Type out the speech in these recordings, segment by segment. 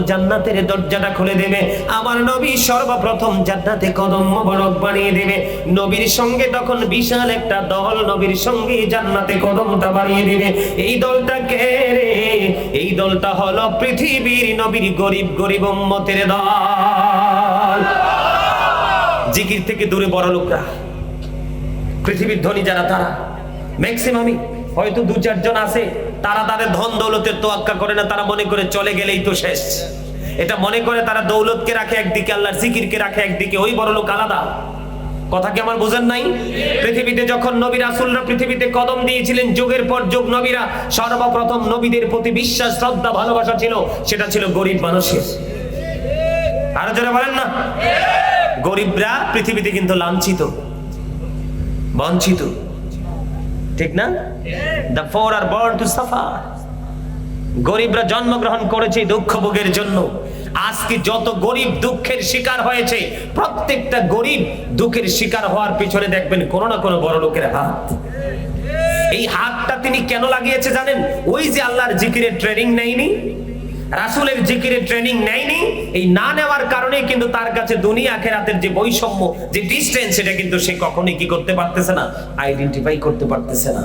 জান্নাতের দরজাটা খুলে দেবে। আমার নবী সর্বপ্রথম জান্নাতে কদম মোবারক বানিয়ে দেবে। নবীর সঙ্গে তখন বিশাল একটা দল নবীর সঙ্গে জান্নাতে কদমটা বানিয়ে দেবে। এই দলটা কে রে? এই দলটা হলো পৃথিবীর নবীর গরিব গরিব উম্মতের দল। জিকির থেকে দূরে বড় লোকরা। পৃথিবীর ধনী যারা, তারা। ম্যাক্সিমামই হয়তো দু চারজন আছে। তারা তাদের ধন দৌলতের তোয়াক্কা করে না, তারা মনে করে চলে গেলেই তো শেষ। এটা মনে করে তারা দৌলতকে রাখে একদিকে, আল্লাহর জিকিরকে রাখে একদিকে, ওই বড় লোক আলাদা। কথা কি আমার বোঝেন নাই? পৃথিবীতে যখন নবী রাসূলরা পৃথিবীতে কদম দিয়েছিলেন, যুগের পর যুগ নবীরা, সর্বপ্রথম নবীদের প্রতি বিশ্বাস, শ্রদ্ধা, ভালোবাসা ছিল, সেটা ছিল গরিব মানুষের। আরও যারা বলেন না। গরিবরা পৃথিবীতে কিন্তু লাঞ্ছিত, বঞ্চিত। ঠিক না? The poor are born to suffer গরিবরা জন্মগ্রহণ করেছে দুঃখ ভোগের জন্য। আজকে যত গরিব দুঃখের শিকার হয়েছে, প্রত্যেকটা গরিব দুঃখের শিকার হওয়ার পিছনে দেখবেন কোনো না কোনো বড় লোকের হাত। এই হাতটা তিনি কেন লাগিয়েছে জানেন? ওই যে আল্লাহর জিকিরের ট্রেনিং নেয়নি? রাসূলের জিকিরের ট্রেনিং নেয়নি। এই না নেওয়ার কারণে কিন্তু তার কাছে দুনিয়া খেরাতের যে বৈষম্য, যে ডিস্টেন্স সেটা কিন্তু সে কখনোই কি করতে পারতেছে না? আইডেন্টিফাই করতে পারতেছে না।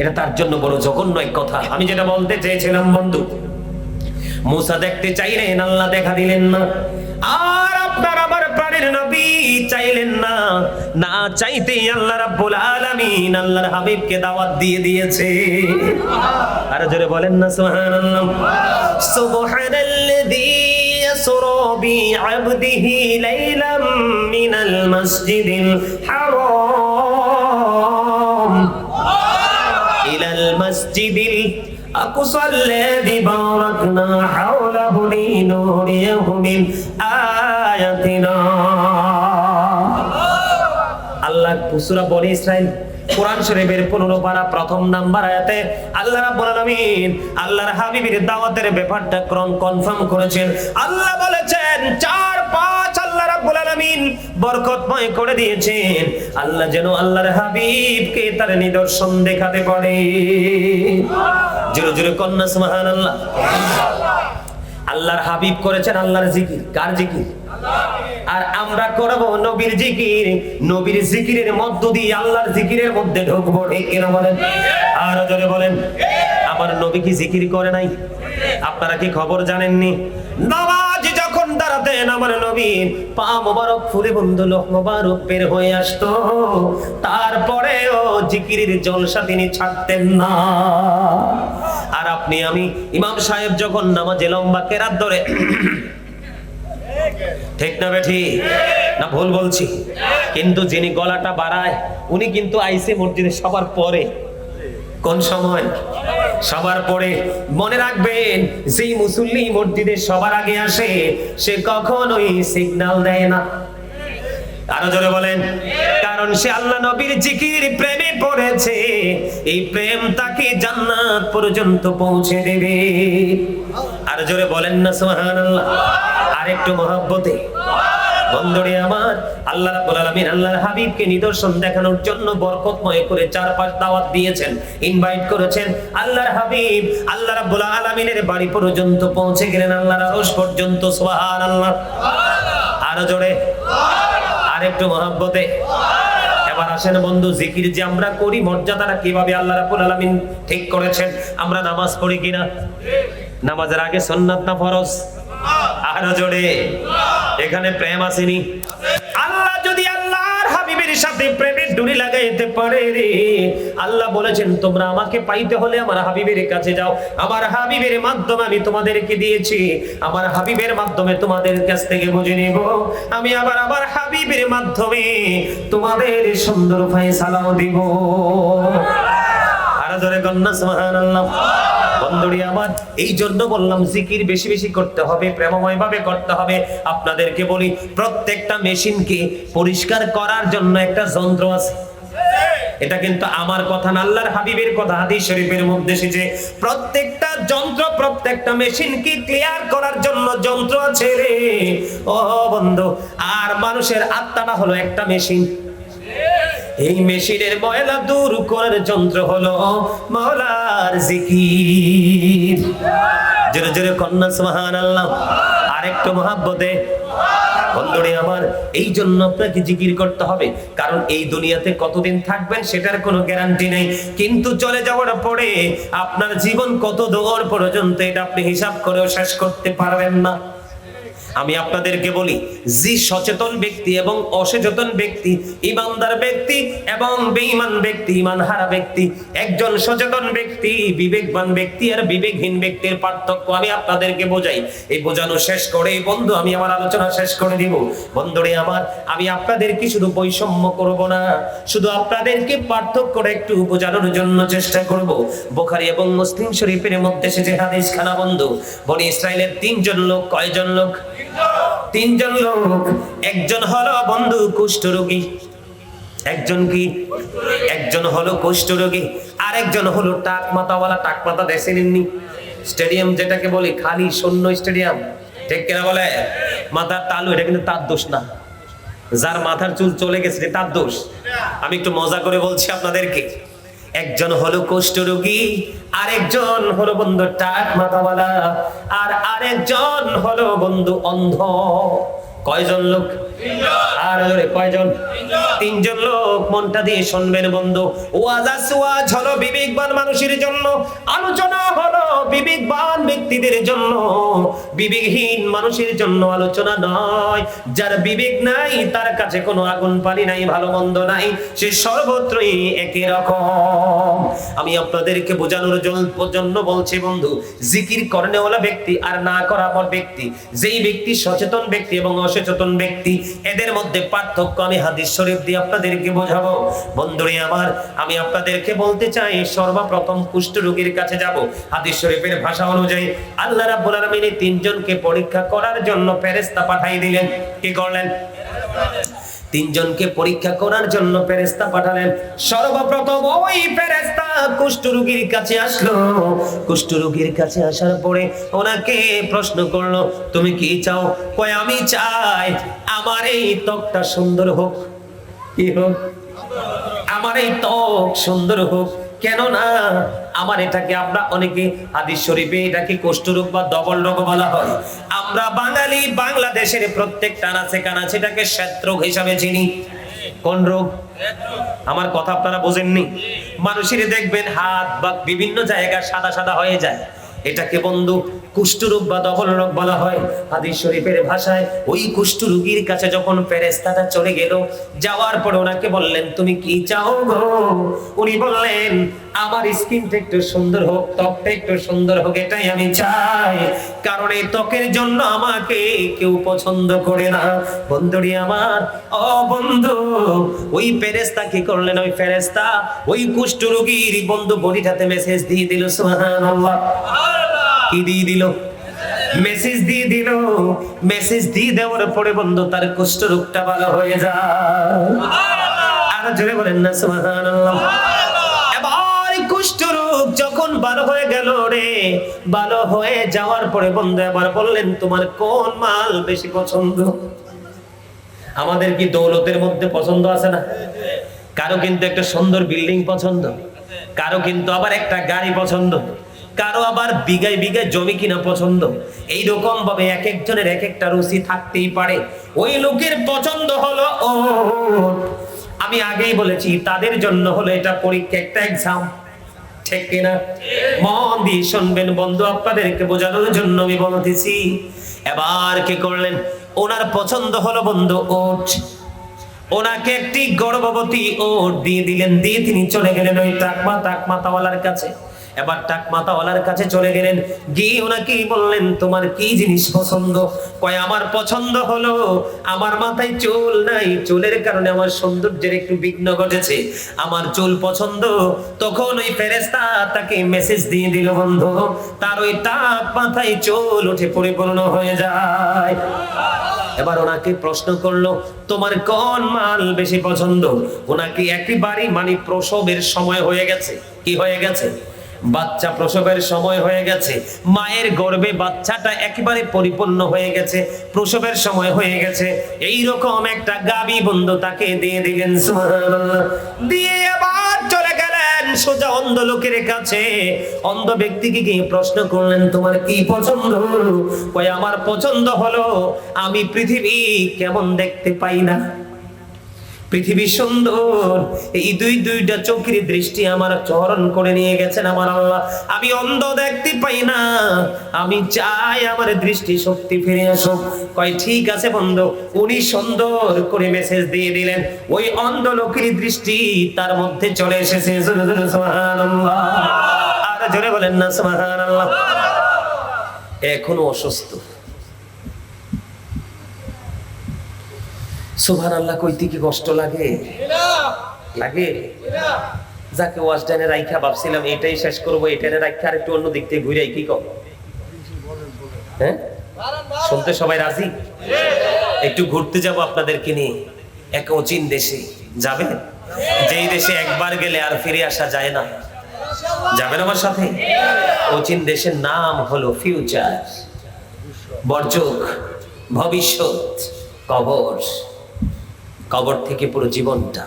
এটা তার জন্য বড় জঘন্য এক কথা। আমি যেটা বলতে চেয়েছিলাম, বন্ধু, মুসা দেখতে চাইলেন, আল্লাহ দেখা দিলেন না। আর আপনার আমার প্রাণের নবী চাইলেন না না চাইতেই আল্লাহ রাব্বুল আলামিন আল্লাহর হাবিবকে দাওয়াত দিয়ে দিয়েছে আর জোরে বলেন না সুবহানাল্লাহ সুবহানাল্লাযী يسرى بعبده ليلا من المسجد الحرام إلى المسجد الأقصى الذي باركنا حوله لنريه من আল্লাহ সূরা বনি ইসরাইল কোরআন শরীফের 15 পারা প্রথম নাম্বার আয়াতে আল্লাহ রাব্বুল আলামিন আল্লাহর হাবিবের দাওয়াতের ব্যাপারটা ক্রম কনফার্ম করেছেন। আল্লাহ বলেছেন, চার পাঁচ আল্লাহ রাব্বুল আলামিন বরকতময় করে দিয়েছেন। আল্লাহ যেন আল্লাহর হাবিবকে তার নিদর্শন দেখাতে পারে। জোরে জোরে কন্যা, সুবহানাল্লাহ। আল্লাহর হাবিব করেছেন আল্লাহর জিকির। কার জিকির? আর আমরা করব নবীর জিকির। নবীর জিকিরের মধ্য দিয়ে আল্লাহর জিকিরের মধ্যে ঢুকবো। ঠিক কিনা বলেন? আর জোরে বলেন। আমার নবী কি জিকির করে নাই? আপনারা কি খবর জানেননি? যখন আমার নবী পা বের হয়ে আসতো। তারপরেও জলসা তিনি ছাড়তেন না। আর আপনি, আমি, ইমাম সাহেব যখন নামাজে লম্বা কেরাত ধরে ঠিক না বেঠি? না ভুল বলছি। কিন্তু যিনি গলাটা বাড়ায়, উনি কিন্তু আইসে মসজিদে সবার পরে। কোন সময়? সবার পরে। মনে রাখবেন, যেই মুসল্লি মসজিদে সবার আগে আসে, সে কখনোই সিগন্যাল দেয় না। আরও জোরে বলেন। কারণ সে আল্লাহ নবীর জিকির প্রেমে পড়েছে। এই প্রেম তাকে জান্নাত পর্যন্ত পৌঁছে দেবে। আর জোরে বলেন না, সুবহানাল্লাহ। আর একটু মহব্বতে। বন্ধুরে আমার, আল্লাহ রাব্বুল আলামিন আল্লাহর হাবিবকে নিদর্শন দেখানোর জন্য বরকতময় করে চার পাঁচ দাওয়াত দিয়েছেন ইনভাইট করেছেন। আল্লাহর হাবিব, আল্লাহ রাব্বুল আলামিনের বাড়ি পর্যন্ত পৌঁছে গেলেন আল্লাহর আরশ পর্যন্ত, সুবহানাল্লাহ। আরও জোরে। আর একটু মহাব্বতে। এবার আসেন বন্ধু, জিকির যে আমরা করি, মর্যাদাটা কীভাবে আল্লাহ রাব্বুল আলামিন ঠিক করেছেন? আমরা নামাজ পড়ি কিনা? নামাজের আগে সুন্নাত না ফরজ? আরও জোরে। এখানে প্রেম আসেনি। সাথে প্রেমের ডুরি লাগাইতে পারে রে। আল্লাহ বলেছেন, তোমরা আমাকে পাইতে হলে আমার হাবিবের কাছে যাও। আমার হাবিবের মাধ্যমে আমি তোমাদেরকে দিয়েছি। আমার হাবিবের মাধ্যমে তোমাদের কাছ থেকে বুঝে নিব। আমি আবার আমার হাবিবের মাধ্যমে তোমাদের সুন্দর ফায়সালাও দিব। আরও জোরে কন্যা, সুবহানাল্লাহ। বন্ধুরি আমার এই জন্য বললাম, জিকির বেশি বেশি করতে হবে প্রেমময় ভাবে করতে হবে। আপনাদেরকে বলি, প্রত্যেকটা মেশিনকে পরিষ্কার করার জন্য একটা যন্ত্র আছে। এটা কিন্তু আমার কথা না, আল্লাহর হাবিবের কথা, হাদিস শরীফের মধ্যে এসেছে। প্রত্যেকটা যন্ত্র, প্রত্যেকটা মেশিন কি ক্লিয়ার করার জন্য যন্ত্র আছে রে। ও বন্ধু, আর মানুষের আত্মাটা হলো একটা মেশিন। এই মেশিনের ময়লা দূর করার যন্ত্র হলো মৌলার জিকির। জোরে জোরে কন্যা সুবহান আল্লাহ আরেকটু মহাব্বতে। বন্ধুরে আমার এই জন্য আপনাকে জিকির করতে হবে। কারণ এই দুনিয়াতে কতদিন থাকবেন সেটার কোনো গ্যারান্টি নেই। কিন্তু চলে যাওয়ার পরে আপনার জীবন কত দৌড় পর্যন্ত এটা আপনি হিসাব করেও শেষ করতে পারবেন না। আমি আপনাদেরকে বলি যে সচেতন ব্যক্তি এবং অসচেতন ব্যক্তি, ইমানদার ব্যক্তি এবং বেঈমান ব্যক্তি, ইমানহারা ব্যক্তি, একজন সচেতন ব্যক্তি, বিবেকবান ব্যক্তি আর বিবেকহীন ব্যক্তির পার্থক্য আমি আপনাদেরকে বোঝাই। এই বোঝানো শেষ করে বন্ধু, আমি আমার আলোচনা শেষ করে দিব। বন্ধুরে আমার, আমি আপনাদেরকে শুধু বৈষম্য করব না, শুধু আপনাদেরকে পার্থক্যটা একটু বোঝানোর জন্য চেষ্টা করব। বোখারি এবং মুসলিম শরীফের মধ্যে এসেছে হাদিস খানা বন্ধু, বনি ইসরায়েলের তিনজন লোক, কয়জন লোক? তিনজন লোক, একজন হলো বন্ধু কুষ্ঠরোগী একজন কি? একজন হলো কুষ্ঠরোগী আর একজন হলো টাক মাথাওয়ালা টাক মাথা দেশে নিননি। স্টেডিয়াম যেটাকে বলি খালি শূন্য স্টেডিয়াম, ঠিক কিনা বলে? মাথার তালু, এটা কিন্তু তার দোষ না। যার মাথার চুল চলে গেছে তার দোষ। আমি একটু মজা করে বলছি আপনাদেরকে। একজন হলো কুষ্ঠরোগী আরেকজন হলো বন্ধু টাক মাথাওয়ালা আর আরেকজন হলো বন্ধু অন্ধ। কয়জন লোক? আর কয়জন? তিনজন লোক মনটা দিয়ে শুনবেন বন্ধু। ওয়াজ ওয়াজ হলো বিবেকবান মানুষের জন্য। আলোচনা হলো বিবেকবান ব্যক্তিদের জন্য। বিবেকহীন মানুষের জন্য আলোচনা নয়। যার বিবেক নাই, তার কাছে কোনো আগুন পানি নাই, ভালো মন্দ নাই। সে সর্বত্রই একই রকম। আমি আপনাদেরকে বোঝানোর জন্য- বলছি বন্ধু, জিকির করনেওয়ালা ব্যক্তি আর না করা ব্যক্তি। যেই ব্যক্তি সচেতন ব্যক্তি এবং অসচেতন ব্যক্তি, এদের মধ্যে পার্থক্য আমি হাদিস শরীফ দিয়ে আপনাদেরকে বোঝাবো। বন্ধুরে আমার, আমি আপনাদেরকে বলতে চাই, সর্বপ্রথম কুষ্ঠ রোগীর কাছে যাব। হাদিস শরীফের ভাষা অনুযায়ী আল্লাহ রাব্বুল আলামিন তিনজনকে পরীক্ষা করার জন্য ফেরেশতা পাঠিয়ে দিলেন। কি করলেন? তিনজনকে পরীক্ষা করার জন্য ফেরেশতা পাঠালেন। সর্বপ্রথম ওই ফেরেশতা কুষ্ঠরোগীর কাছে আসলো। কুষ্ঠরোগীর কাছে আসার পরে ওনাকে প্রশ্ন করল, তুমি কি চাও? কয়, আমি চাই, আমার এই ত্বকটা সুন্দর হোক। আমার এই ত্বক সুন্দর হোক। কেন না আমার এটাকে আমরা অনেকে হাদিস শরীফে এটাকে কোষ্ঠরোগ বা ডবল রোগ বলা হয়। আমরা বাঙালি, বাংলাদেশের প্রত্যেকটা আনাচে কানাচে এটাকে শ্বেতরোগ হিসাবে চিনি। কোন রোগ? আমার কথা আপনারা বোঝেননি? মানুষের দেখবেন হাত বা বিভিন্ন জায়গা সাদা সাদা হয়ে যায়। এটাকে বন্ধু কুষ্ঠরোগ বা দখল রোগ বলা হয়। হাদিস শরীফের ভাষায় ওই কুষ্ঠ রুগীর কাছে যখন ফেরেস্তাটা চলে গেল, যাওয়ার পর ওনাকে বললেন, তুমি কি চাও গো? উনি বললেন আমার স্কিনটা একটু সুন্দর হোক, ত্বকটা একটু সুন্দর হোক, এটাই আমি চাই। কারণ এই ত্বকের জন্য আমাকে কেউ পছন্দ করে না। বন্ধুরি আমার, ও বন্ধু, ওই ফেরেস্তা কি করলেন? ওই ফেরেস্তা ওই কুষ্ঠরোগীর বন্ধু বডিটাতে মেসেজ দিয়ে দিল, সুবহানাল্লাহ। কি দিয়ে দিল? মেসেজ দিয়ে দিল। মেসেজ দিয়ে দেওয়ার পরে বন্ধু, তার কুষ্ঠ রোগটা ভালো হয়ে যায়। আর জোরে বলেন না, সুবহানাল্লাহ। কুষ্ঠ যখন ভালো হয়ে গেল রে, ভালো হয়ে যাওয়ার পরে বন্ধু এবার বললেন, তোমার কোন মাল বেশি পছন্দ? আমাদের কি দৌলতের মধ্যে পছন্দ আছে না? কারও কিন্তু একটা সুন্দর বিল্ডিং পছন্দ, কারও কিন্তু আবার একটা গাড়ি পছন্দ, কারও আবার বিঘায় বিঘায় জমি কিনা পছন্দ। এই রকম ভাবে এক একজনের এক একটা রুচি থাকতেই পারে। ওই লোকের পছন্দ হলো ও আমি আগেই বলেছি, তাদের জন্য হলো এটা পরীক্ষা, একটা এক্সাম ঠিক কিনা? মন দিয়ে শুনবেন বন্ধু, আপনাদেরকে বোঝানোর জন্য আমি বলতেছি, এবার কি করলেন? ওনার পছন্দ হলো বন্ধু, ওট। ওনাকে একটি গর্ভবতী ওট দিয়ে দিলেন, দিয়ে তিনি চলে গেলেন ওই টাকমা টাকমাতাওয়ালার কাছে। এবার টাকমাতাওয়ালার কাছে চলে গেলেন। গিয়ে ওনাকে বললেন, তোমার কি জিনিস পছন্দ? কয়, আমার পছন্দ হলো, আমার মাথায় চুল নাই। চুলের কারণে আমার সৌন্দর্যের একটু বিঘ্ন ঘটেছে। আমার চুল পছন্দ। তখন ওই ফেরেস্তা তাকে মেসেজ দিয়ে দিল, বন্ধু, তার ওই টাক মাথায় চুল উঠে পরিপূর্ণ হয়ে যায়। এবার ওনাকে প্রশ্ন করল, তোমার কোন মাল বেশি পছন্দ? ওনাকে একেবারে মানে প্রসবের সময় হয়ে গেছে। কি হয়ে গেছে? বাচ্চা প্রসবের সময় হয়ে গেছে। মায়ের গর্ভে বাচ্চাটা একেবারে পরিপূর্ণ হয়ে গেছে, প্রসবের সময় হয়ে গেছে। এই রকম একটা গাবি বন্ধু তাকে দিয়ে দিলেন দিয়ে আবার চলে গেলেন সোজা অন্ধ লোকের কাছে। অন্ধ ব্যক্তিকে গিয়ে প্রশ্ন করলেন, তোমার কি পছন্দ? কই আমার পছন্দ হলো, আমি পৃথিবী কেমন দেখতে পাই না? পৃথিবী সুন্দর। এই দুই দুইটা চোখের দৃষ্টি আমার চরণ করে নিয়ে গেছেন আমার আল্লাহ। আমি অন্ধ দেখতে পাই না। আমি চাই আমার দৃষ্টি শক্তি ফিরে আসুক। কয়, ঠিক আছে বন্ধু। উনি সুন্দর করে মেসেজ দিয়ে দিলেন। ওই অন্ধ লোকের দৃষ্টি তার মধ্যে চলে এসেছে। আর জোরে বলেন না, সুবহানাল্লাহ। এখনও অসুস্থ। সুবহান আল্লাহ কইতে কি কষ্ট লাগে? লাগে? যাকে ওয়াশ ডানে রাইখা ভাবছিলাম, এটাই শেষ করব এটানে রাইখা আর একটু অন্য দিক থেকে ঘুরে কি কম হ্যাঁ? শুনতে সবাই রাজি? একটু ঘুরতে যাব আপনাদেরকে নিয়ে। এক অচিন দেশে। যাবে যেই দেশে একবার গেলে আর ফিরে আসা যায় না। যাবেন আমার সাথে? অচিন দেশের নাম হলো ফিউচার। বর্জক, ভবিষ্যৎ, কবর। কবর থেকে পুরো জীবনটা।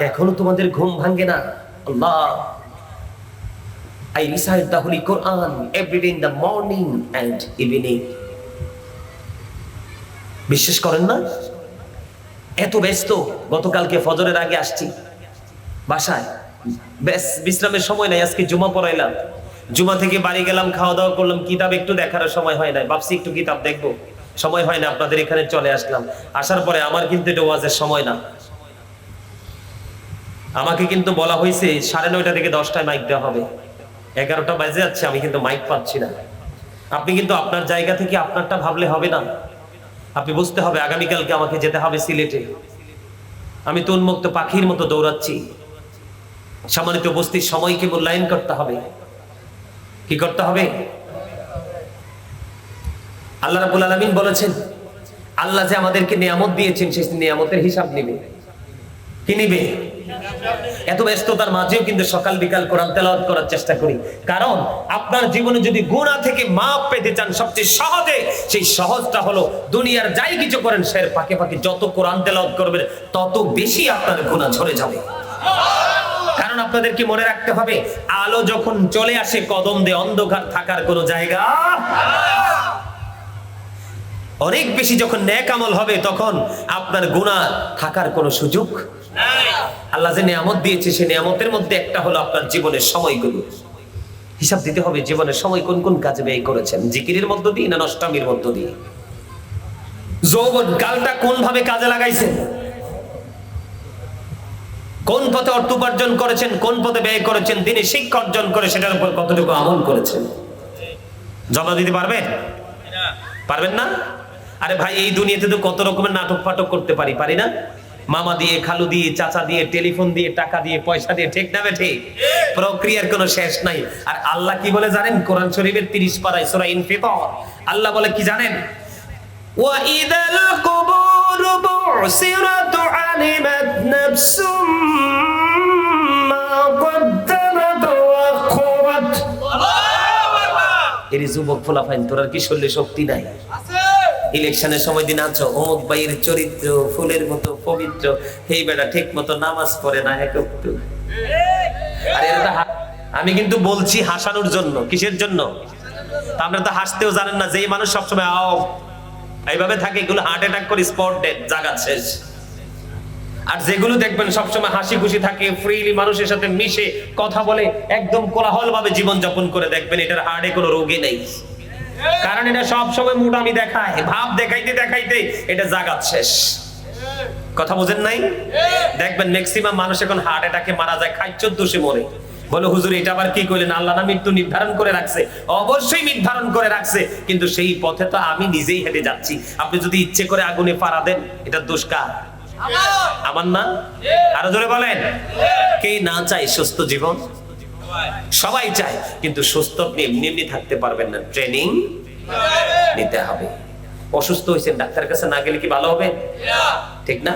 এখনও তোমাদের ঘুম ভাঙ্গে না? আল্লাহ। I recite the holy Quran everyday in the morning and evening বিশ্বাস করেন না? এত ব্যস্ত? গতকালকে ফজরের আগে আসছি। বাসায়? ব্যাস, বিশ্রামের সময় নাই, আজকে জুমা পড়াইলাম। জুমা থেকে বাড়ি গেলাম খাওয়া দাওয়া করলাম, কিতাব একটু দেখার সময় হয় না ভাবছি একটু কিতাব দেখব। সময় হয় না, আপনাদের এখানে চলে আসলাম। আসার পরে আমার কিন্তু এটা ওয়াজের সময় না। আমাকে কিন্তু বলা হয়েছে, সাড়ে নয়টা থেকে দশটায় মাইক দেওয়া হবে। এগারোটা বাজে যাচ্ছে, আমি কিন্তু মাইক পাচ্ছি না। আপনি কিন্তু আপনার জায়গা থেকে আপনারটা ভাবলে হবে না। আপনি বুঝতে হবে আগামীকালকে আমাকে যেতে হবে সিলেটে। আমি তো উন্মুক্ত পাখির মতো দৌড়াচ্ছি। সম্মানিত উপস্থিত সময়কে মূল্যায়ন করতে হবে। কি করতে হবে? আল্লাহ রাবুল আলমিন বলেছেন, আল্লাহ যে আমাদেরকে নিয়ামত দিয়েছেন, সেই নিয়ামতের হিসাব নিবে। কি নিবে? এত ব্যস্ততার মাঝেও কিন্তু সকাল বিকাল কোরআন তেলাওয়াত করার চেষ্টা করি। কারণ আপনার জীবনে যদি গুণা থেকে মাপ পেতে চান, সবচেয়ে সহজে সেই সহজটা হলো দুনিয়ার যাই কিছু করেন, সের পাকে পাকে যত কোরআন তেলাওয়াত করবেন, তত বেশি আপনার গুণা ঝরে যাবে। কারণ আপনাদেরকে মনে রাখতে হবে? আলো যখন চলে আসে, কদম দিয়ে অন্ধকার থাকার কোনো জায়গা অনেক বেশি যখন ন্যাক আমল হবে, তখন আপনার গুণা থাকার কোনো সুযোগ আল্লাহ যে নিয়ামত দিয়েছে সে নিয়ামতের মধ্যে একটা হলো আপনার জীবনের সময়গুলো। হিসাব দিতে হবে জীবনের সময় কোন কোন কাজে ব্যয় করেছেন? জিকিরের মধ্য দিয়ে না নষ্টামির মধ্য দিয়ে? যৌবন কালটা কোন ভাবে কাজে লাগাইছেন? কোন পথে অর্থ উপার্জন করেছেন? কোন পথে ব্যয় করেছেন? দিনে শিক্ষা অর্জন করে সেটার উপর কতটুকু আমল করেছেন? জবাব দিতে পারবেন? পারবেন না? আরে ভাই এই দুনিয়াতে তো কত রকমের নাটক ফাটক করতে পারি পারি না? মামা দিয়ে খালু দিয়ে চাচা দিয়ে টেলিফোন দিয়ে টাকা দিয়ে পয়সা দিয়ে ঠিক না ঠিক প্রক্রিয়ার কোনো শেষ নাই। আর আল্লাহ কি বলে জানেন? কোরআন শরীফের 30 পারায় সূরা ইনফিতর। আল্লাহ বলে কি জানেন? ওয়া ইদাল কুবুর বুসিরাত আলিমাত নাফসুম মা কদ্দামাত ওয়া আখরাত এর যুবক ফোলাফাইন তোর আর কি শরীরে শক্তি নাই? ইলেকশনের সময় দিন আছো, অমুক ভাইয়ের চরিত্র, ফুলের মতো পবিত্র এই বেটা ঠিক মতো নামাজ পড়ে না এক একটু। আমি কিন্তু বলছি হাসানোর জন্য, কিসের জন্য? আপনারা তো হাসতেও জানেন না, যেই মানুষ সবসময়, আও, এইভাবে থাকে, এগুলো হার্ট অ্যাটাক করে স্পট ডেথ জাগা শেষ। আর যেগুলো দেখবেন সবসময় হাসি খুশি থাকে ফ্রিলি মানুষের সাথে মিশে, কথা বলে, একদম কোলাহল ভাবে জীবন যাপন করে দেখবেন, এটার হার্টে কোনো রোগী নেই। কারণ এটা সব সময় মোটামি দেখায় ভাব দেখাইতে দেখাইতে এটা জাগাত শেষ। কথা বুঝেন নাই? দেখবেন ম্যাক্সিমাম মানুষ এখন হার্ট অ্যাটাকে মারা যায় খাইচ্ছ দোষে মরে। বলে হুজুর এটা আবার কি করলেন আল্লাহ না মৃত্যু নির্ধারণ করে রাখছে। অবশ্যই নির্ধারণ করে রাখছে। কিন্তু সেই পথে তো আমি নিজেই হেঁটে যাচ্ছি। আপনি যদি ইচ্ছে করে আগুনে পাড়া দেন এটা দোষ কার? আমার। না? আরও জোরে বলেন। কে না চাই সুস্থ জীবন? সবাই চায়, কিন্তু সুস্থ আপনি এমনি এমনি থাকতে পারবেন না। ট্রেনিং নিতে হবে। অসুস্থ হয়েছেন ডাক্তার কাছে না গেলে কি ভালো হবে? ঠিক না?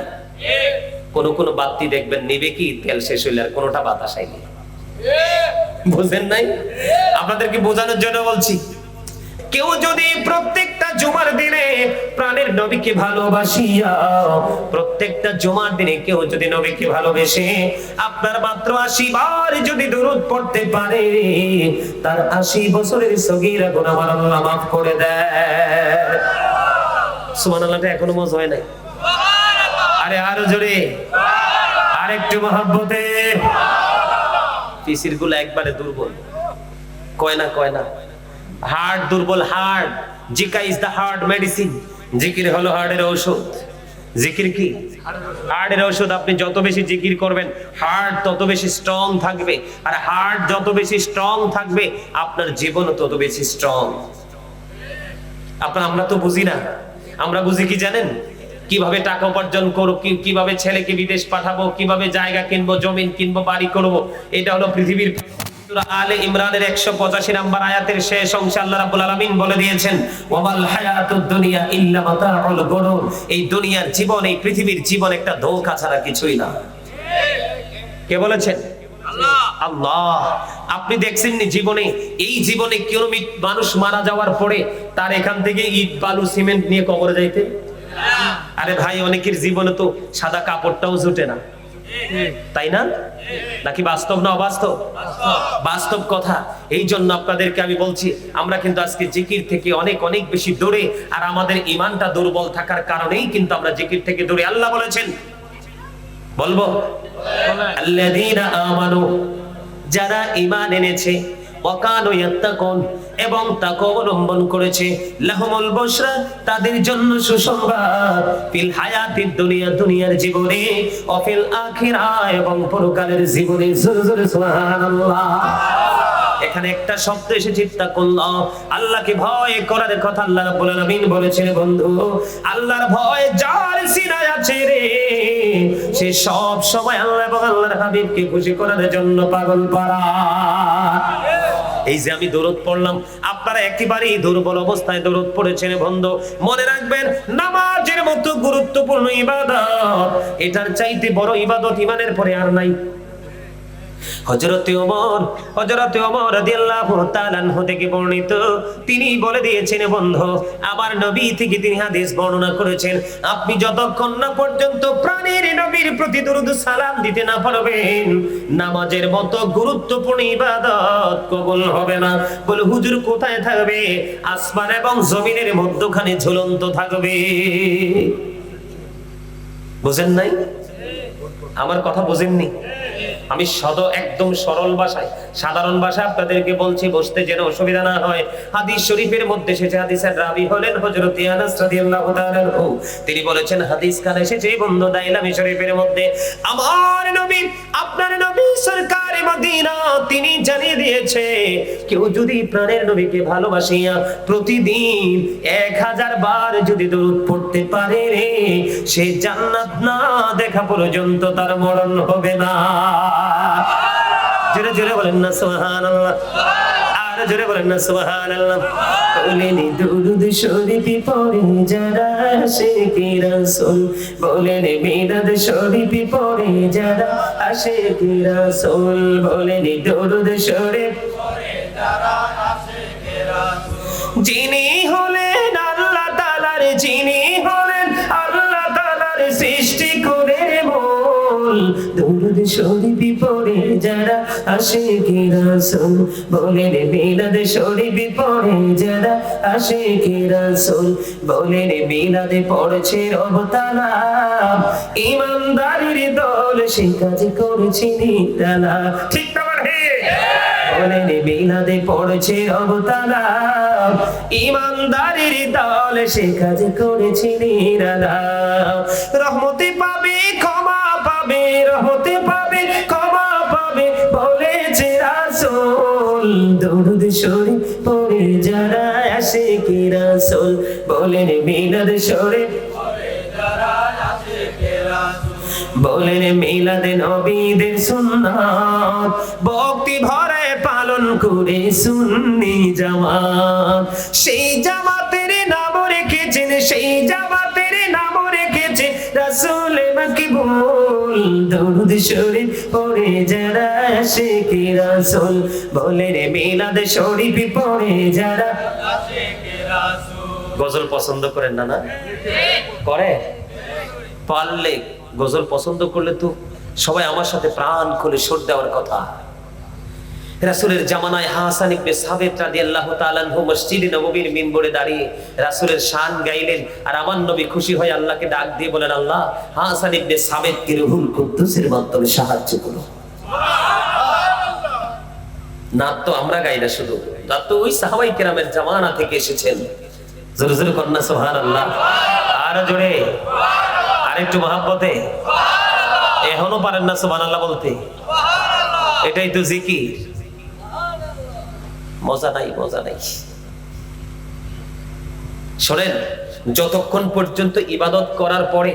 কোন কোন বাতি দেখবেন, নিবে কি? তেল শেষ হইলে আর কোনোটা বাতাস আইনি বুঝেন নাই? আপনাদেরকে বোঝানোর জন্য বলছি কেউ যদি প্রত্যেকটা জুমার দিনে প্রাণের নবীকে ভালোবাসিয়া, প্রত্যেকটা জুমার দিনে কেউ যদি নবীকে ভালোবেসে আপনার মাত্র আশি বার যদি দূরত পড়তে পারে, তার আশি বছরের সগিরা আমার আল্লাহ মাফ করে দেয় সুমান আল্লাহটা এখনও মজ হয় নাই? আরে আরও জোরে। আরেকটু মহাব্বতে। পিসিরগুলো একবারে দুর্বল। কয় না কয় না। হার্ট দুর্বল হার্ট জিকা ইজ দ্য হার্ট মেডিসিন জিকির হলো হার্টের ঔষধ। জিকির কি? হার্টের ঔষধ আপনি যত বেশি জিকির করবেন হার্ট তত বেশি স্ট্রং থাকবে। আর হার্ট যত বেশি স্ট্রং থাকবে, আপনার জীবনও তত বেশি স্ট্রং আপনার, আমরা তো বুঝি না। আমরা বুঝি কি জানেন? কীভাবে টাকা উপার্জন করব, কি- কীভাবে ছেলেকে বিদেশ পাঠাবো, কীভাবে জায়গা কিনবো, জমিন কিনবো, বাড়ি করব, এটা হলো পৃথিবীর আপনি দেখছেন জীবনে, এই জীবনে কোন মানুষ মারা যাওয়ার পরে তার এখান থেকে ইট, বালু, সিমেন্ট নিয়ে কবরে যাইতে? আরে ভাই, অনেকের জীবনে তো সাদা কাপড়টাও জুটে না। তাই না? নাকি বাস্তব না অবাস্তব? বাস্তব কথা। এই জন্য আপনাদেরকে আমি বলছি আমরা কিন্তু আজকে জিকির থেকে অনেক অনেক বেশি দূরে আর আমাদের ইমানটা দুর্বল থাকার কারণেই কিন্তু আমরা জিকির থেকে দূরে। আল্লাহ বলেছেন বলব আল্লাযীনা আমানু যারা ইমান এনেছে এবং তাকওয়া অবলম্বন করেছে বুশরা। তাদের জন্য সুসংবাদ দুনিয়া, দুনিয়ার জীবনে, ও ফিল আখিরা, এবং পরকালের জীবনে। এখানে একটা শব্দ এসেছে তাকুল্লাহ আল্লাহকে ভয় করার কথা আল্লাহ রাব্বুল বলেছেন, বন্ধু। আল্লাহর ভয় যার সিনায় আছে রে, সে সব সময় আল্লাহ এবং আল্লাহর হাবিবকে খুশি করার জন্য পাগল পারা এই যে আমি দৌড় পড়লাম, আপনারা একেবারেই দুর্বল অবস্থায় দৌড় পড়েছেন বন্ধু। মনে রাখবেন, নামাজের মতো গুরুত্বপূর্ণ ইবাদত, এটার চাইতে বড় ইবাদত ইমানের পরে আর নাই। ওমর ওমর রাদিয়াল্লাহু থেকে বর্ণিত। তিনি বলে দিয়েছেন নবী থেকে তিনি হাদিস বর্ণনা করেছেন। আপনি যতক্ষণ না পর্যন্ত প্রাণের নবীর প্রতি দরুদ সালাম দিতে না পারবেন, নামাজের মতো গুরুত্বপূর্ণ ইবাদত কবুল হবে না। বলে হুজুর কোথায় থাকবে? আসমান এবং জমিনের মধ্যখানে ঝুলন্ত থাকবে। বুঝেন নাই? আমার কথা বুঝেননি? আমি সদ একদম সরল ভাষায়, সাধারণ ভাষায় আপনাদেরকে বলছি, বসতে যেন অসুবিধা না হয়। হাদিস শরীফের মধ্যে এসেছে হাদিসের রাবি হলেন হযরত আনাস রাদিয়াল্লাহু তাআলা আনহু। তিনি বলেছেন, হাদিস কানে এসেছে বন্ধু দাইলামি শরীফের মধ্যে। আমার নবী, আপনার নবী সরকার মদিনা, তিনি জানিয়ে দিয়েছে, কেউ যদি প্রাণের নবীকে ভালোবাসিয়া প্রতিদিন এক হাজার বার যদি দরুদ পড়তে পারে রে, সে জান্নাত না দেখা পর্যন্ত তার মরণ হবে না। জোরে জোরে বলেন না, সুবহানাল্লাহ। আর জোরে বলেন না, সুবহানাল্লাহ। বলেন দুরুদ শরীফ পড়ে যারা আশিকি রাসূল। বলেন মিলাদ শরীফ পড়ে যারা আশিকি রাসূল। বলেন দুরুদ শরীফ যিনি হলেন আল্লাহ তাআলার, যিনি মূল দুরুদ শরীফ যারা আশিকি রাসূল বলেন মিলাদ শরীফ পড়ে যারা আশিকি রাসূল বলেন মিলাদে পড়ছে রব ইমানদারির দল সে কাজ করেছে নিতালা ঠিক না বলে? বলেন বিলাদে পড়ছে অবতারা ইমানদারির দল সে কাজ করেছে নিরালা রহমতে পাবে দরুদ যারা আসে বলেন মিলাদ বলেন মিলাদে নবীদের সুন্নাত। ভক্তি ভরে পালন করে সুন্নি জামাত। সেই জামাতের নাম রেখেছেন, সেই জামাতের নাম রেখেছে রাসূল মাকবুল। দরুদ গজল পছন্দ করেন না না? করে? পারলে গজল পছন্দ করলে তো সবাই আমার সাথে প্রাণ খুলে সর দেওয়ার কথা। রাসূলের জামানায় হাসান ইবনে সাবিত রাদিয়াল্লাহু তাআলা আনহু মসজিদে নববীর মিম্বরে দাঁড়িয়ে রাসূলের শান গাইলেন। আর আমার নবী খুশি হয়ে আল্লাহকে ডাক দিয়ে বলেন, আল্লাহ, হাসান ইবনে সাবিতকে রুহুল কুদ্দুসের মাধ্যমে সাহায্য করো। নাত তো আমরা গাই না শুধু। নাত তো ওই সাহাবাই কেরামের জামানা থেকে এসেছেন। জোরে জোরে কন্যা, সুবহানাল্লাহ। আর জোরে। আরেকটু মহাব্বতে। এখনও পারেন না, সুবহানাল্লাহ বলতে। এটাই তো জিকির। মজা নাই মজা নাই। শোনেন, যতক্ষণ পর্যন্ত ইবাদত করার পরে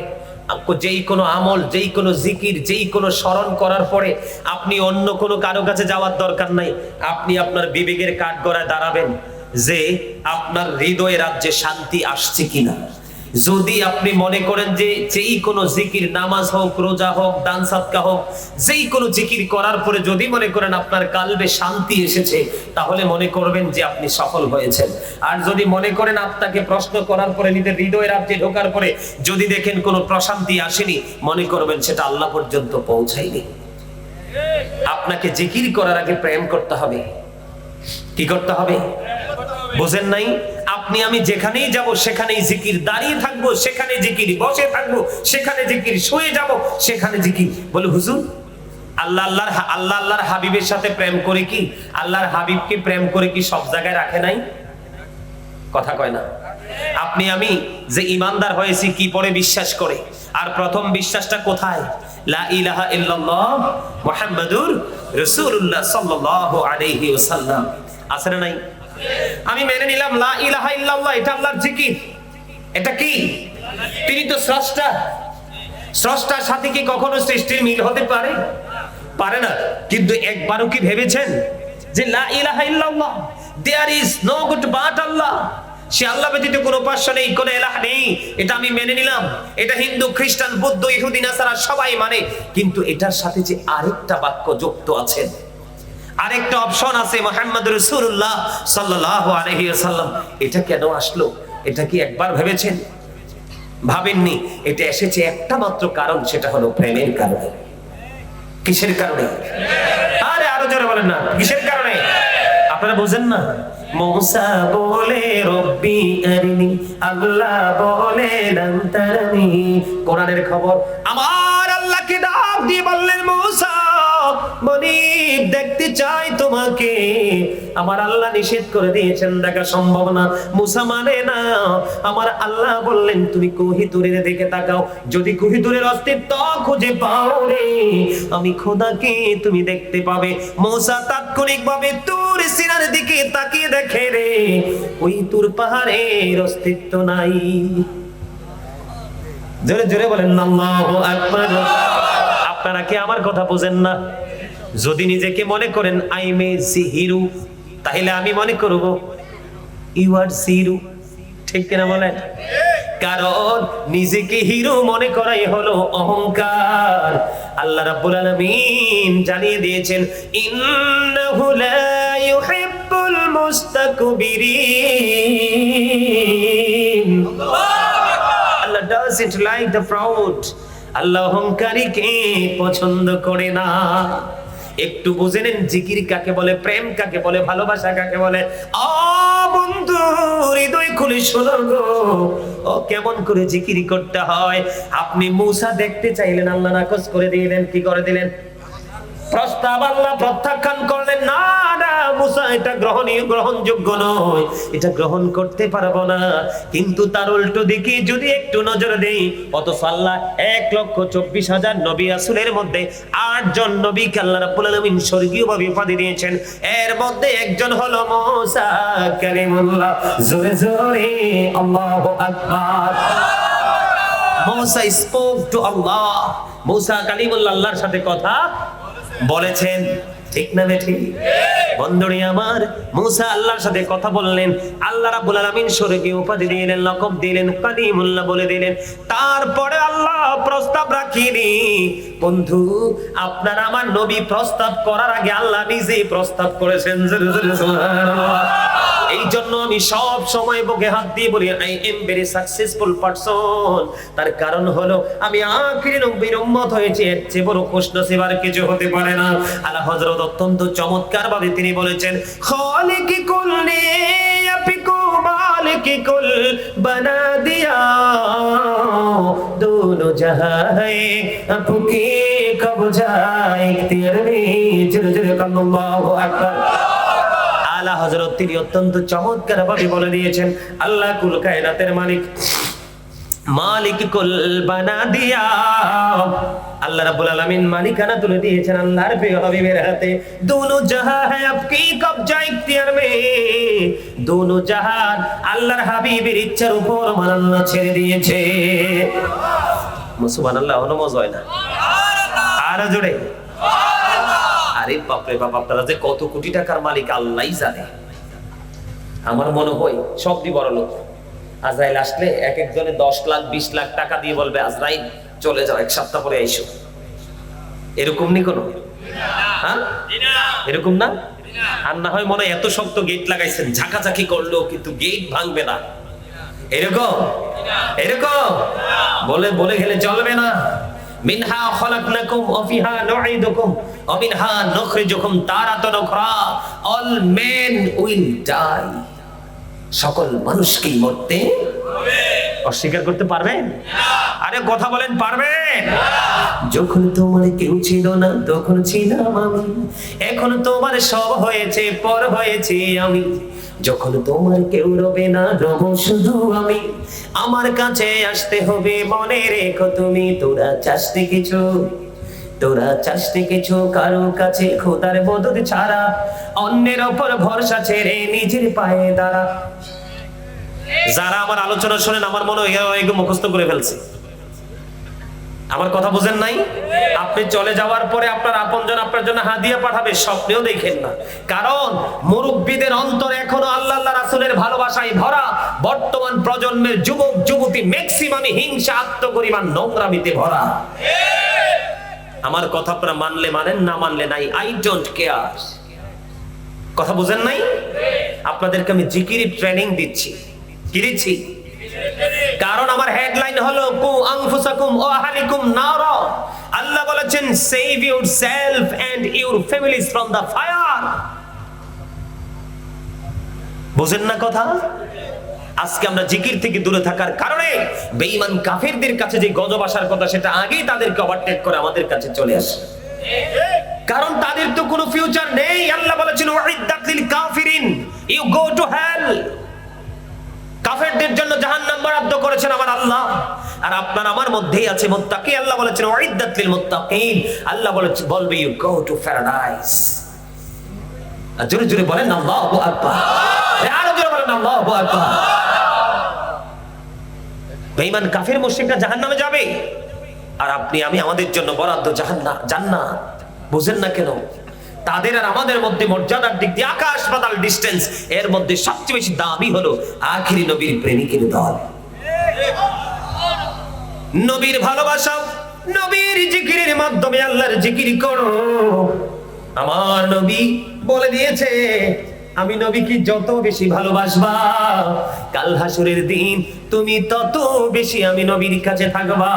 যেই কোনো আমল, যেই কোনো জিকির, যেই কোনো স্মরণ করার পরে আপনি অন্য কোনো কারও কাছে যাওয়ার দরকার নাই, আপনি আপনার বিবেকের কাঠগড়ায় দাঁড়াবেন যে আপনার হৃদয় রাজ্যে শান্তি আসছে কিনা। যদি আপনি মনে করেন যে যেই কোনো জিকির, নামাজ হোক, রোজা হোক, দান সাদকা হোক, যেই কোনো জিকির করার পরে যদি মনে করেন আপনার কালবে শান্তি এসেছে, তাহলে মনে করবেন যে আপনি সফল হয়েছেন। আর যদি মনে করেন আপনাকে প্রশ্ন করার পরে, নিজের হৃদয় রাজ্যে ঢোকার পরে যদি দেখেন কোনো প্রশান্তি আসেনি, মনে করবেন সেটা আল্লাহ পর্যন্ত পৌঁছায়নি। আপনাকে জিকির করার আগে প্রেম করতে হবে। কি করতে হবে? বোঝেন নাই? আপনি আমি যেখানেই যাব, সেখানেই জিকির দাঁড়িয়ে থাকব, সেখানে জিকির বসে থাকব, সেখানে জিকির শুয়ে যাব, সেখানে জিকির। বলে, হুজুর, আল্লাহ আল্লাহর আল্লাহ আল্লাহর হাবিবের সাথে প্রেম করে কি, আল্লাহর হাবিবকে প্রেম করে কি সব জায়গায় রাখে নাই? কথা কয় না। আপনি আমি যে ইমানদার হয়েছি, কি পরে বিশ্বাস করে? আর প্রথম বিশ্বাসটা কোথায়? লা ইলাহা ইল্লাল্লাহ মুহাম্মাদুর রাসূলুল্লাহ সাল্লাল্লাহু আলাইহি ওয়াসাল্লাম। আছে না নাই? আমি মেনে নিলাম, লা ইলাহা ইল্লাল্লাহ, এটা আল্লাহর জিকির। এটা কি? তিনি তো স্রষ্টা। স্রষ্টার সাথে কি কখনো সৃষ্টির মিল হতে পারে? পারে না। কিন্তু একবারও কি ভেবেছেন যে লা ইলাহা ইল্লাল্লাহ there is no god but Allah সে আল্লাহ ব্যতীত কোনো উপাস্য নেই, কোনো এলাহ নেই। এটা আমি মেনে নিলাম। এটা হিন্দু, খ্রিস্টান, বৌদ্ধ, ইহুদি, নাসারা সবাই মানে। কিন্তু এটার সাথে যে আরেকটা বাক্য যুক্ত আছেন আরেকটা অপশন আছে মোহাম্মদ রসুল্লাহ সাল্লাহ আলহিসাল্লাম এটা কেন আসলো? এটা কি একবার ভেবেছেন? ভাবেননি। এটা এসেছে একটা মাত্র কারণ, সেটা হলো প্রেমের কারণে। কিসের কারণে? আরে আরও জোরে বলেন না। কিসের কারণে? আপনারা বুঝেন না? মৌসা বলে, রব্বি আরিনি। আল্লাহ বলে লান্তারানি কোরআনের খবর। আমার আল্লাহকে ডাক দিয়ে বললেন, মৌসা মনিব দেখতে চাই তোমাকে। আমার আল্লাহ নিষেধ করে দিয়েছেন, দেখা সম্ভব না। মুসা মানে না, আমার আল্লাহ বললেন, তুমি কোহিতুরের দিকে তাকাও। যদি কোহিতুরের অস্তিত্ব খুঁজে পাও রে, আমি খোদাকে তুমি দেখতে পাবে। মোসা তাৎক্ষণিক ভাবে তুর সিনার দিকে তাকিয়ে দেখে রে, ওই তুর পাহাড়ের অস্তিত্ব নাই। জোরে জোরে বলেন আল্লাহু আকবার। আপনারা কি আমার কথা বোঝেন না? যদি নিজেকে মনে করেন আই মে সি হিরু তাহলে আমি মনে করব ইউ আর জিরো ঠিক কিনা বলেন? কারণ নিজেকে হিরো মনে করাই হলো অহংকার। আল্লাহ রাব্বুল আলামিন জানিয়ে দিয়েছেন, ইন্নাহু লা ইউহিব্বুল মুস্তাকবিরিন। Allah doesn't like the proud আল্লাহ অহংকারীকে পছন্দ করে না। একটু বুঝে নেন জিকির কাকে বলে, প্রেম কাকে বলে, ভালোবাসা কাকে বলে? আ বন্ধু, হৃদয় ও কেমন করে জিকির করতে হয়। আপনি দেখতে চাইলেন, আল্লাহ করে দিলেন কি করে দিলেন? প্রস্তাব আল্লাহ প্রত্যাখ্যান করলেন, না মুসা, এটা গ্রহণীয় গ্রহণযোগ্য নয়। এটা গ্রহণ করতে পারব না। কিন্তু তার উল্টো দিকে যদি একটু নজর দেই আল্লাহ এক লক্ষ চব্বিশ হাজার নবী আসুলের মধ্যে আট জন নবীকে আল্লাহ রাব্বুল আলামিন স্বর্গীয় ভাবে উপাধি দিয়েছেন। এর মধ্যে একজন হলো মুসা কালিমুল্লাহ জোরে জোরে, আল্লাহু আকবার। Musa spoke to Allah. Musa Kalimullah আল্লাহর সাথে কথা বলেছেন। ঠিক না বেঠি বন্ধুরে আমার, মুসা আল্লাহর সাথে কথা বললেন। আল্লাহ রাব্বুল আলামিন স্বর্গীয় উপাধি দিলেন, লকব দিলেন কালিমুল্লাহ বলে দিলেন। তারপরে আল্লাহ প্রস্তাব রাখিনি। বন্ধু, আপনার আমার নবী প্রস্তাব করার আগে আল্লাহ নিজেই প্রস্তাব করেছেন। এই জন্য আমি সব সময় বুকে হাত দিয়ে বলি I am very successful person তার কারণ হলো, আমি আখিরি নবীর উম্মত হয়েছি, এর চেয়ে বড় খুশনসিব আর কিছু হতে পারে না। আল্লাহ হযরত অত্যন্ত চমৎকার ভাবে তিনি বলেছেন, খালিকি কুল্লি আফিকু মালিকি কুল বানা দিয়া दोनों जहां है आपके कब जाए इख्तियार में जुर जुर अल्लाहु আকবার আলা হযরত তিনি অত্যন্ত চমৎকার ভাবে বলে দিয়েছেন আল্লাহ কুল কায়নাতের মালিক মালিক কুল বানা দিয়া আল্লাহ রাব্বুল আলামিন মালিকানা তুলে দিয়েছেন আল্লাহর প্রিয় হাবিবের হাতে দোনো জাহা है आपकी कब्जा इख्तियार में দোনো জাহান আল্লাহর হাবিবের ইচ্ছার উপর আমার আল্লাহ ছেড়ে দিয়েছে সুবহানাল্লাহ হলো মজা হয় না। আরও জোরে। আরে বাপরে বাপ, আপনারা যে কত কোটি টাকার মালিক জানে। আমার মনে হয় সবই বড় লোক। আজরাইল আসলে এক একজনে দশ লাখ, বিশ লাখ টাকা দিয়ে বলবে, আজরাইল, চলে যাও, এক সপ্তাহ পরে আইসো। এরকম নি কোনো? হ্যাঁ? এরকম না? আর না হয় মনে এত শক্ত গেট লাগাইছেন, ঝাঁকাঝাঁকি করল কিন্তু গেট ভাঙবে না। এরকম? এরকম? বলে বলে গেলে চলবে না। মিনহা খলাকনাকুম ওয়া ফিহা নুঈদুকুম। ওয়া মিনহা নুখরিজুকুম তারাতান Ukhra. All men will die. সকল মানুষকেই মরতে অস্বীকার করতে পারবেন আরে কথা বলেন পারবেন যখন তোমার কেউ ছিল না, তখন ছিলাম আমি। এখন তোমার সব হয়েছে, পর হয়েছে আমি। যখন তোমার কেউ রবে না, রব শুধু আমি। আমার কাছে আসতে হবে, মনে রেখো তুমি, তোরা চাষতে কিছু। তোরা চাষতে কিছু, কারও কাছে খোদার মদত ছাড়া। অন্যের ওপর ভরসা ছেড়ে নিজের পায়ে দাঁড়া। যারা আমার আলোচনা শোনেন, আমার মনে হয় মুখস্থ করে ফেলছে। আমার কথা বুঝেন নাই? আপনি চলে যাওয়ার পরে আপনার আপনজন আপনার জন্য হাদিয়া পাঠাবে, স্বপ্নেও দেখেন না। কারণ মুরব্বীদের অন্তর এখনও আল্লাহ রাসূলের ভালোবাসায় ভরা বর্তমান প্রজন্মের যুবক, যুবতী ম্যাক্সিমামই হিংসা, আত্মগরিমা, নোংরামিতে ভরা। আমার কথা আপনারা মানলে মানেন, না মানলে নাই আই ডোন্ট কেয়ার কথা বুঝেন নাই? আপনাদেরকে আমি জিকিরি ট্রেনিং দিচ্ছি। কি দিচ্ছি? কারণ আমার হেডলাইন হলো, কু আনফুসাকুম ও আহলিকুম নার। আল্লাহ বলেছেন save your self and your families from the fire বুঝেন না কথা? আজকে আমরা জিকির থেকে দূরে থাকার কারণে বেঈমান কাফেরদের কাছে যে গজব আসার কথা, সেটা আগেই তাদেরকে ওভারটেক করে আমাদের কাছে চলে আসে। কারণ তাদের তো কোনো ফিউচার নেই। আল্লাহ বলেছেন ওয়াইদাত লিল কাফিরিন, ইউ গো টু হেল। কাফেরদের জন্য জাহান্নাম বরাদ্দ করেছেন আমার আল্লাহ। আর আপনার আমার মধ্যেই আছে মুত্তাকি আল্লাহ বলেছেন আল্লাহ বলবে ইউ গো টু প্যারাডাইস আর জোরে জোরে বলেন জোরে বলেন বেঈমান কাফের, মুশরিকরা জাহান্নামে যাবে। আর আপনি, আমি আমাদের জন্য বরাদ্দ জান্নাত। বুঝেন না কেন? তাদের আর আমাদের মধ্যে মর্যাদার দিক দিয়ে আকাশ পাতাল ডিস্টেন্স এর মধ্যে সবচেয়ে বেশি দামি হলো, আখিরি নবীর প্রেমিকের দল। নবীর ভালোবাসাও নবীর জিকিরের মাধ্যমে আল্লাহর জিকির করো। আমার নবী বলে দিয়েছে, আমি নবীকে যত বেশি ভালোবাসবা, কাল হাসুরের দিন তুমি তত বেশি আমি নবীর কাছে থাকবা।